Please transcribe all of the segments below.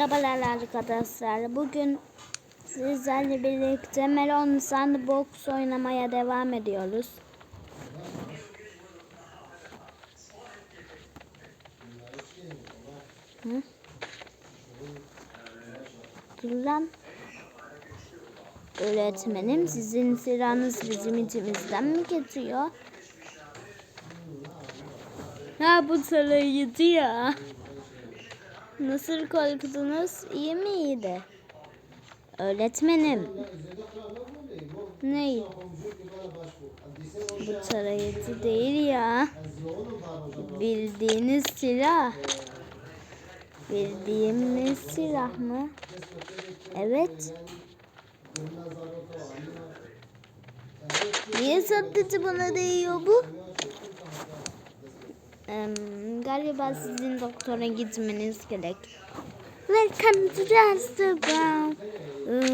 Merhabalar arkadaşlar. Bugün sizlerle birlikte Melon Sandbox oynamaya devam ediyoruz. Dur lan. Öğretmenim sizin sıranız bizim içimizden mi geçiyor? Ha bu sarayıydı ya. Nasıl korktunuz? İyi miydi? Öğretmenim. Ne? Bu tarayıcı değil ya. Bildiğiniz silah. Bildiğimiz silah mı? Evet. Niye satıcı bana değiyor bu? Galiba sizin doktora gitmeniz gerek. Welcome to Master Brown.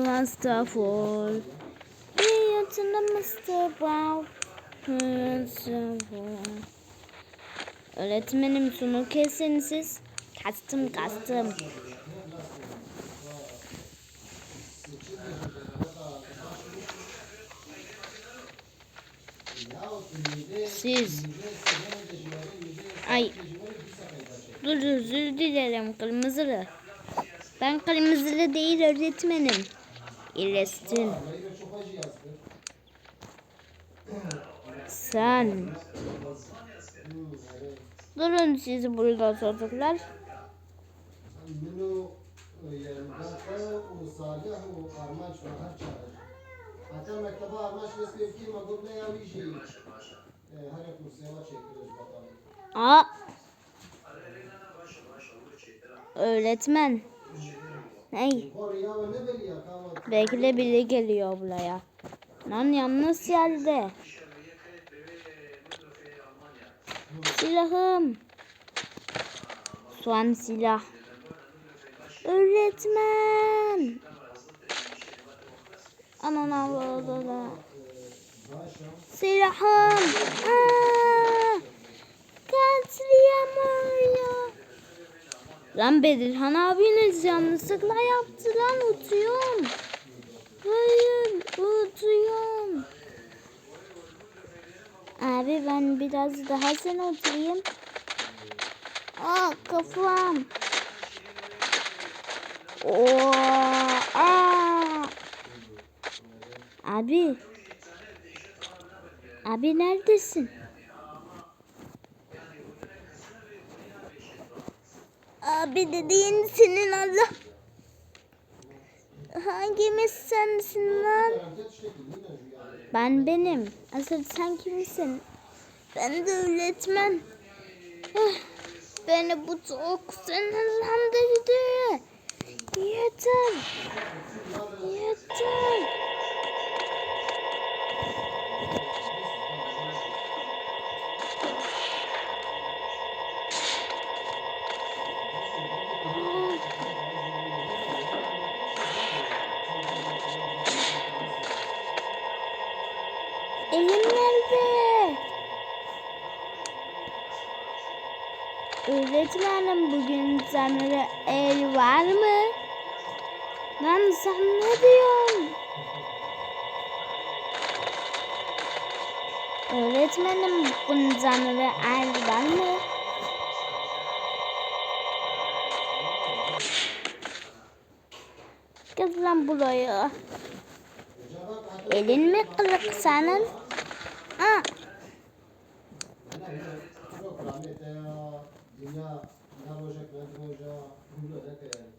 Master Fall. Be to the Master Brown. Öğretmenim şunu kesin siz. Kastım kastım. Siz. Ay. Dur özür dilerim kırmızılı. Ben kırmızılı değil öğretmenim. İlestin. Sen. Durun siz burada çocuklar. Hatta mektebe armaç ve sevki magubne yavi şey. Ee, her kursiye çekiyoruz bakalım. Aa. Öğretmen. Hey, Koruya ve ne biliyor kahvaltı. bekle biri geliyor buraya. Lan yalnız geldi. Silahım. Soğan silah. Öğretmen. Aman Allah'ım. Silahım. Aa! Lan Bedirhan abiniz yanlışlıkla yaptı lan uçuyorum. Hayır uçuyorum. Abi ben biraz daha sen oturayım. Aa kafam. Oo, aa. Abi. Abi neredesin? Abi dediğin senin Allah. Hangimiz sensin lan? Ben benim. Asıl sen kimsin? Ben de öğretmen. Beni bu çok sinirlendirdi. Yeter. Yeter. Elim nerede? Öğretmenim bugün sana el var mı? Lan sen ne diyorsun? Öğretmenim bugün sana el var mı? Gel lan buraya. Elin mi kırık senin? Aa,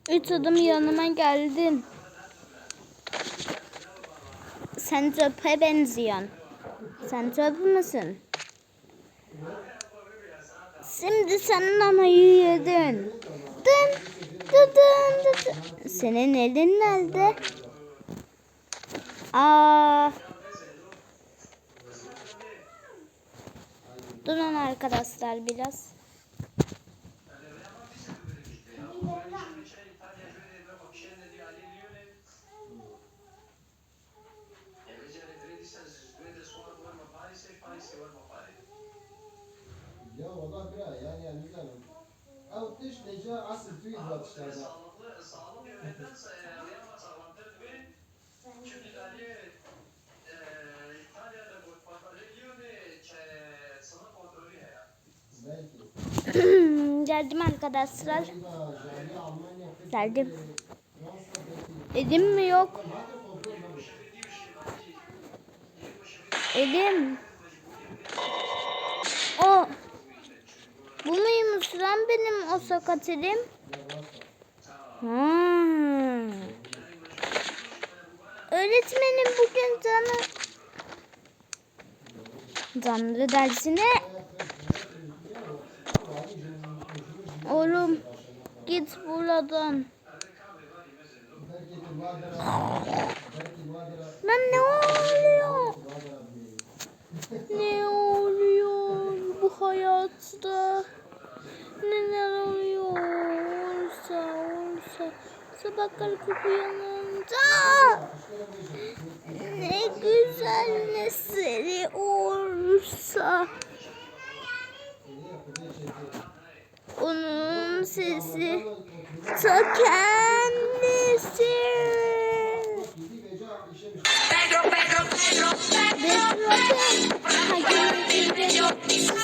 üç adım yanıma geldin. Sen çöpe benziyorsun. Sen çöp müsün? Şimdi senin anayı yedin. Dın, dın, dın, dın. Senin elin nerede? Aa. Durun arkadaşlar biraz. Ya valla bir ay yani yani. Av tiş neca asıl tüy var dışarıda. Belki. Geldim arkadaşlar. Belki de Jali Almanya Geldim. Fransa belki. Elim mi yok? Elim. O. Bu muymuş lan benim o sakat elim? Hmm. Öğretmenim bugün canı Tanrı dersine Oğlum git buradan. Lan ne oluyor? Ne oluyor bu hayatta? Neler oluyor? Olsa olsa sabah kalkıp kendisi. Pedro, Pedro, Pedro, Pedro, Pedro, Pedro, Pedro,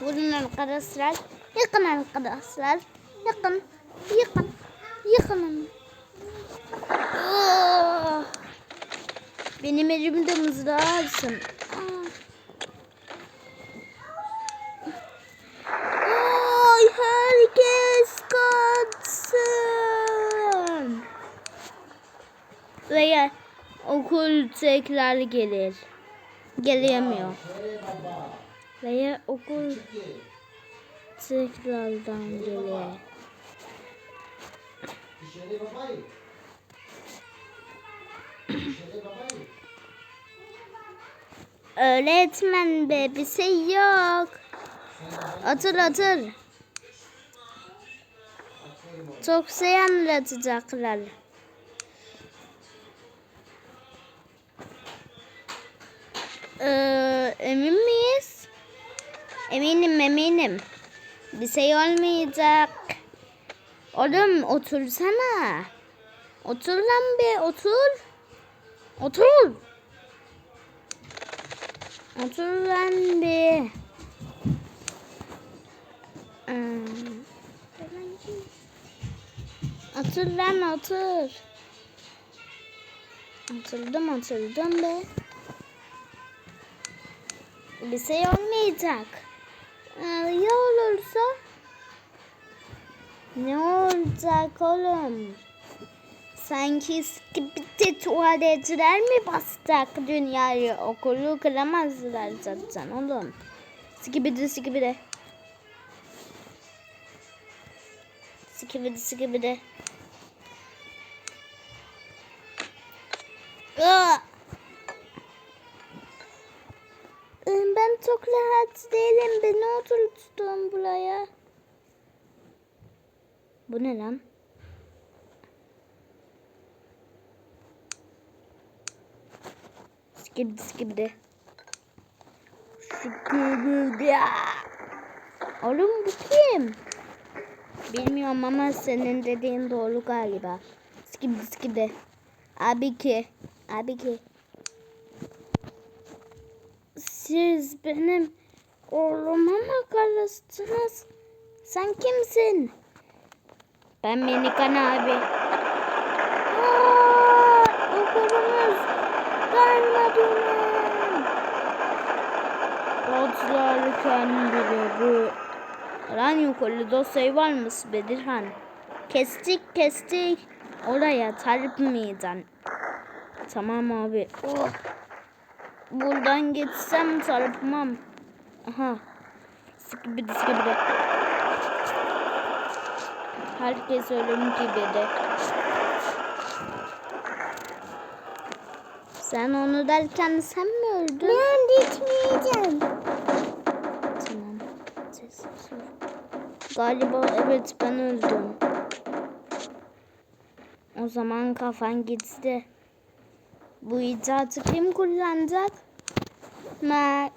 قولنا القدر أسرار يقن القدر أسرار يقن يقن يقن Benim elimde mızrağı alsın. Ah. Ay herkes kaçsın. Veya okul tekrar gelir. Gelemiyor. Veya okul tekrardan gelir. Öğretmen be bir şey yok. Atır atır. Çok şey anlatacaklar. Ee, emin miyiz? Eminim eminim. Bir şey olmayacak. Oğlum otursana. Otur lan bir otur. Otur. Otur lan bir. Hmm. Otur lan otur. Oturdum oturdum be. Bir şey olmayacak. Ee, ya olursa? Ne olacak oğlum? Sanki skibidi tuvaletler mi basacak dünyayı? Okulu kıramazlar zaten oğlum. Skibidi skibidi. Skibidi skibidi. Ben çok rahat değilim. Beni oturttun buraya. Bu ne lan? Skibidi skibidi. Skibidi. Oğlum bu kim? Bilmiyorum ama senin dediğin doğru galiba. Skibidi skibidi. Abi ki. Abi ki. Siz benim oğluma mı karıştınız? Sen kimsin? Ben Menikan abi. Aa, darmadağın. Atlarken bile bu. Lan yukarı dosyayı var mı Bedirhan? Kestik kestik. Oraya çarpmayacaksın. Tamam abi. Oh. Buradan geçsem çarpmam. Aha. Sıkıbıdı sıkıbıdı. Herkes ölüm gibi de. Sen onu derken sen mi öldün? Ben gitmeyeceğim. Tamam. Sessiz ol. Galiba evet ben öldüm. O zaman kafan gitti. Bu icatı kim kullanacak? Ma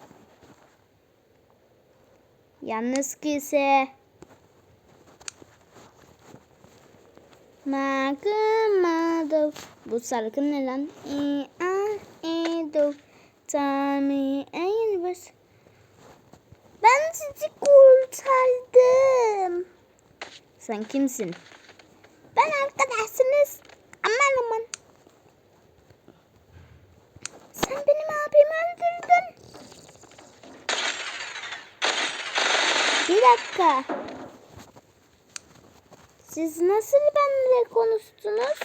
Yalnız kişi. Magımado. Bu şarkı ne lan? E, a, e, do. Tami, e, universe. Ben sizi kurtardım. Sen kimsin? Ben arkadaşsınız. Aman aman. Sen benim abimi öldürdün. Bir dakika. Siz nasıl benimle konuştunuz?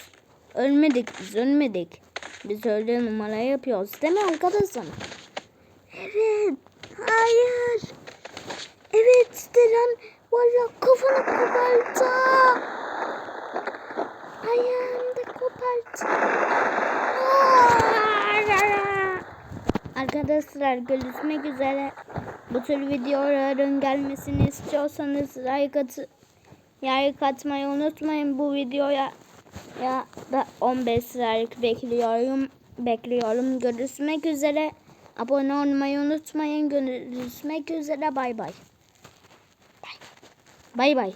Ölmedik biz ölmedik. Biz öyle numara yapıyoruz değil mi arkadaşım? Evet. Hayır. Evet var ya kafanı kopardı. Ayağını da kopardı. Arkadaşlar görüşmek üzere. Bu tür videoların gelmesini istiyorsanız like at like atmayı unutmayın bu videoya ya da 15 like bekliyorum bekliyorum. Görüşmek üzere. Abone olmayı unutmayın. Görüşmek üzere. Bay. Bay. Bay bay